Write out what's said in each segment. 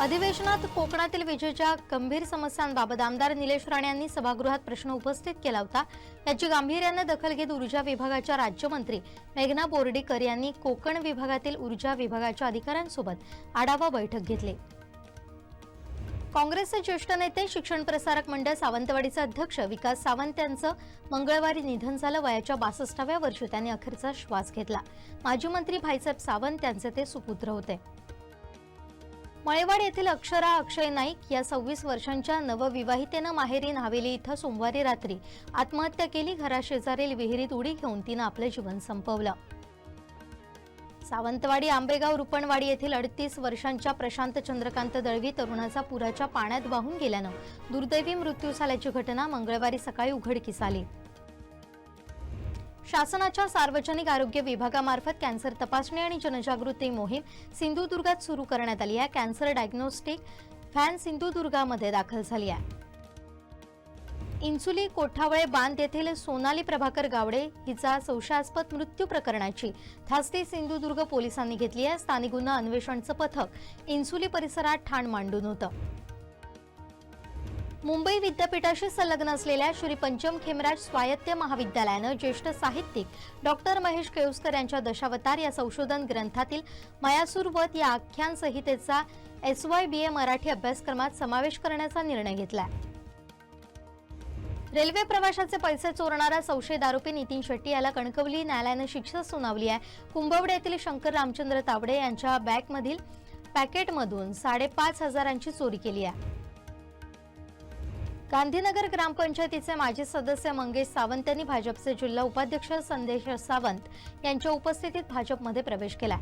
अधिवेशनात कोकणातील विजेच्या गंभीर समस्यांबाबत आमदार निलेश राणे यांनी सभागृहात प्रश्न उपस्थित केला होता. याची गांभीर्यानं दखल घेत ऊर्जा विभागाच्या राज्यमंत्री मेघना बोर्डीकर यांनी कोकण विभागातील ऊर्जा विभागाच्या अधिकाऱ्यांसोबत आढावा बैठक घेतली. काँग्रेसचे ज्येष्ठ नेते शिक्षण प्रसारक मंडळ सावंतवाडीचे अध्यक्ष विकास सावंत यांचं मंगळवारी निधन झालं. वयाच्या बासष्टाव्या वर्षी त्यांनी अखेरचा श्वास घेतला. माजी मंत्री भाईसाहेब सावंत यांचे ते सुपुत्र होते. मळेवाड येथील अक्षरा अक्षय नाईक या सव्वीस वर्षांच्या नवविवाहितेनं माहेरी न्हावेली इथं सोमवारी रात्री आत्महत्या केली घराशेजारील विहिरीत उडी घेऊन तिनं आपलं जीवन संपवलं. सावंतवाडी आंबेगाव रुपणवाडी येथील अडतीस वर्षांच्या प्रशांत चंद्रकांत दळवी तरुणाचा पुराच्या पाण्यात वाहून गेल्यानं दुर्दैवी मृत्यू झाल्याची घटना मंगळवारी सकाळी उघडकीस आली. शासनाच्या सार्वजनिक आरोग्य विभागामार्फत कॅन्सर तपासणी आणि जनजागृती मोहीम सिंधुदुर्गात सुरू करण्यात आली आहे. कॅन्सर डायग्नोस्टिक फॅन सिंधुदुर्गामध्ये दाखल झाली आहे. इन्सुली कोठावळे बांध येथील सोनाली प्रभाकर गावडे हिचा संशयास्पद मृत्यू प्रकरणाची धास्ती सिंधुदुर्ग पोलिसांनी घेतली आहे. स्थानिक गुन्हा अन्वेषणचं पथक इन्सुली परिसरात ठाण मांडून होतं. मुंबई विद्यापीठाशी संलग्न असलेल्या श्री पंचम खेमराज स्वायत्त महाविद्यालयानं ज्येष्ठ साहित्यिक डॉक्टर महेश केळुसकर यांच्या दशावतार या संशोधन ग्रंथातील मयासूर वत या आख्यान संहितेचा S Y B A Marathi अभ्यासक्रमात समावेश करण्याचा निर्णय घेतला. रेल्वे प्रवाशाचे पैसे चोरणारा संशयित आरोपी नितीन शेट्टी याला कणकवली न्यायालयानं शिक्षा सुनावली आहे. कुंभवडे येथील शंकर रामचंद्र तावडे यांच्या बॅगमधील पॅकेटमधून साडेपाच हजारांची चोरी केली आहे. गांधीनगर ग्रामपंचायतीचे माजी सदस्य मंगेश सावंत यांनी भाजपचे जिल्हा उपाध्यक्ष संदेश सावंत यांच्या उपस्थितीत भाजपमध्ये प्रवेश केला.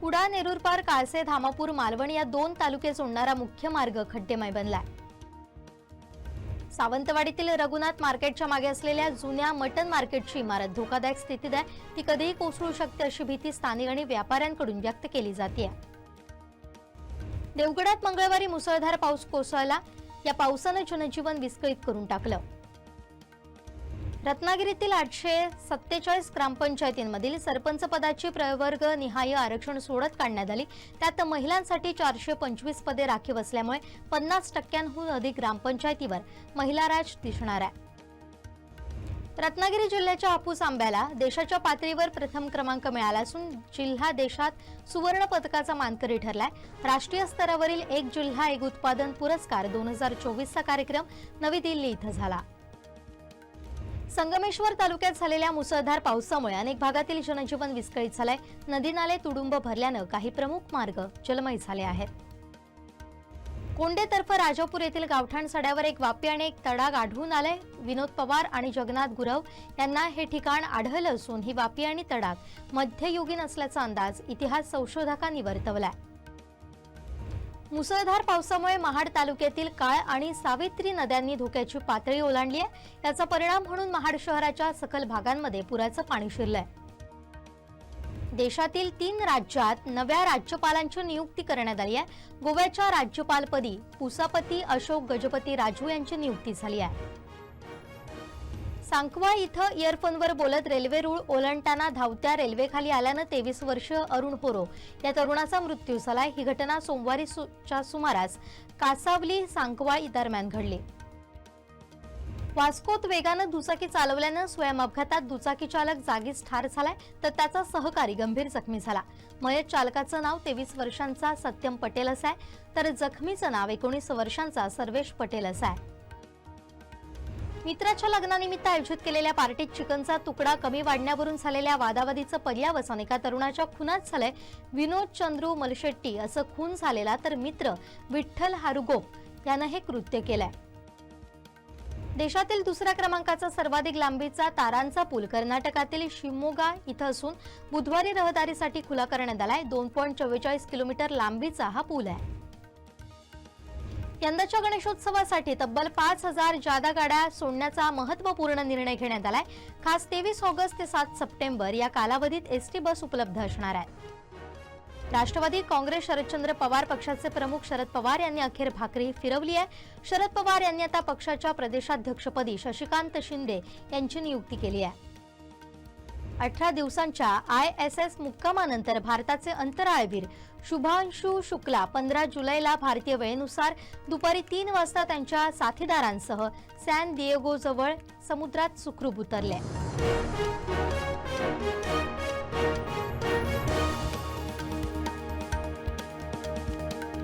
कुडा नेरुरपार काळसे धामापूर मालवण या दोन तालुके जोडणारा मुख्य मार्ग खड्डेमय बनलाय. सावंतवाडीतील रघुनाथ मार्केटच्या मागे असलेल्या जुन्या मटन मार्केटची इमारत धोकादायक स्थितीत आहे. ती कधीही कोसळू शकते अशी भीती स्थानिक आणि व्यापाऱ्यांकडून व्यक्त केली जाते देवगडात मंगळवारी मुसळधार पाऊस कोसळला. या पावसानं जनजीवन विस्कळीत करून टाकलं. रत्नागिरीतील आठशे सत्तेचाळीस ग्रामपंचायतींमधील सरपंच पदाची प्रवर्ग निहाय आरक्षण सोडत काढण्यात आली. त्यात महिलांसाठी चारशे पंचवीस पदे राखीव असल्यामुळे पन्नास टक्क्यांहून अधिक ग्रामपंचायतीवर महिला राज दिसणार आहे. रत्नागिरी जिल्ह्याच्या हापूस आंब्याला देशाच्या पातळीवर प्रथम क्रमांक मिळाला असून जिल्हा देशात सुवर्ण पदकाचा मानकरी ठरलाय. राष्ट्रीय स्तरावरील एक जिल्हा एक उत्पादन पुरस्कार दोन हजार चोवीसचा कार्यक्रम नवी दिल्ली इथं झाला. संगमेश्वर तालुक्यात झालेल्या मुसळधार पावसामुळे अनेक भागातील जनजीवन विस्कळीत झालंय. नदी नाले तुडुंब भरल्यानं काही प्रमुख मार्ग जलमय झाले आहेत. कोंडेतर्फ राजापूर येथील गावठाण सड्यावर एक वापी आणि एक तडाग आढळून आले विनोद पवार आणि जगन्नाथ गुरव यांना हे ठिकाण आढळलं असून ही वापी आणि तडाग मध्ययुगीन असल्याचा अंदाज इतिहास संशोधकांनी वर्तवलाय. मुसळधार पावसामुळे महाड तालुक्यातील काळ आणि सावित्री नद्यांनी धोक्याची पातळी ओलांडली आहे. याचा परिणाम म्हणून महाड शहराच्या सखल भागांमध्ये पुराचं पाणी शिरलं आहे देशातील तीन राज्यात नव्या राज्यपालांची नियुक्ती करण्यात आली आहे. गोव्याच्या राज्यपालपदी पुसापती अशोक गजपती राजू यांची नियुक्ती झाली आहे. सांकवा इथं इयरफोनवर बोलत रेल्वे रूळ ओलांडताना धावत्या रेल्वेखाली आल्यानं तेवीस वर्ष अरुण होरो या तरुणाचा मृत्यू झालाय ही घटना सोमवारी सु- सुमारास कासावली सांकवा दरम्यान घडली. वास्कोत वेगानं दुचाकी चालवल्यानं स्वयं अपघातात दुचाकी चालक जागीच ठार झालाय तर त्याचा सहकारी गंभीर जखमी झाला. मयत चालकाचं नाव तेवीस वर्षांचा सत्यम पटेल असं आहे तर जखमीचं नाव एकोणीस वर्षांचा सर्वेश पटेल असं आहे. मित्राच्या लग्नानिमित्त आयोजित केलेल्या पार्टीत चिकनचा तुकडा कमी वाढण्यावरून झालेल्या वादावादीचं पर्यावसान एका तरुणाच्या खुनात झालंय विनोद चंद्रू मलशेट्टी असं खून झालेला तर मित्र विठ्ठल हारुगोप यानं हे कृत्य केलंय. देशातील दुसऱ्या क्रमांकाचा सर्वाधिक लांबीचा तारांचा पूल कर्नाटकातील शिमोगा इथं असून बुधवारी रहदारीसाठी खुला करण्यात आलाय. दोन पॉईंट चव्वेचाळीस किलोमीटर लांबीचा हा पूल आहे. यंदाच्या गणेशोत्सवासाठी तब्बल पाच हजार जादा गाड्या सोडण्याचा महत्त्वपूर्ण निर्णय घेण्यात आलाय. खास तेवीस ऑगस्ट ते सात सप्टेंबर या कालावधीत एसटी बस उपलब्ध असणार आहे. राष्ट्रवादी काँग्रेस शरदचंद्र पवार पक्षाचे प्रमुख शरद पवार यांनी अखेर भाकरी फिरवली आहे. शरद पवार यांनी आता पक्षाच्या प्रदेशाध्यक्षपदी शशिकांत शिंदे यांची नियुक्ती केली आहे. अठरा दिवसांच्या आय एस एस मुक्कामानंतर भारताचे अंतराळवीर शुभांशु शुक्ला पंधरा जुलैला भारतीय वेळेनुसार दुपारी तीन वाजता त्यांच्या साथीदारांसह सॅन दिएगोजवळ समुद्रात सुखरूप उतरले.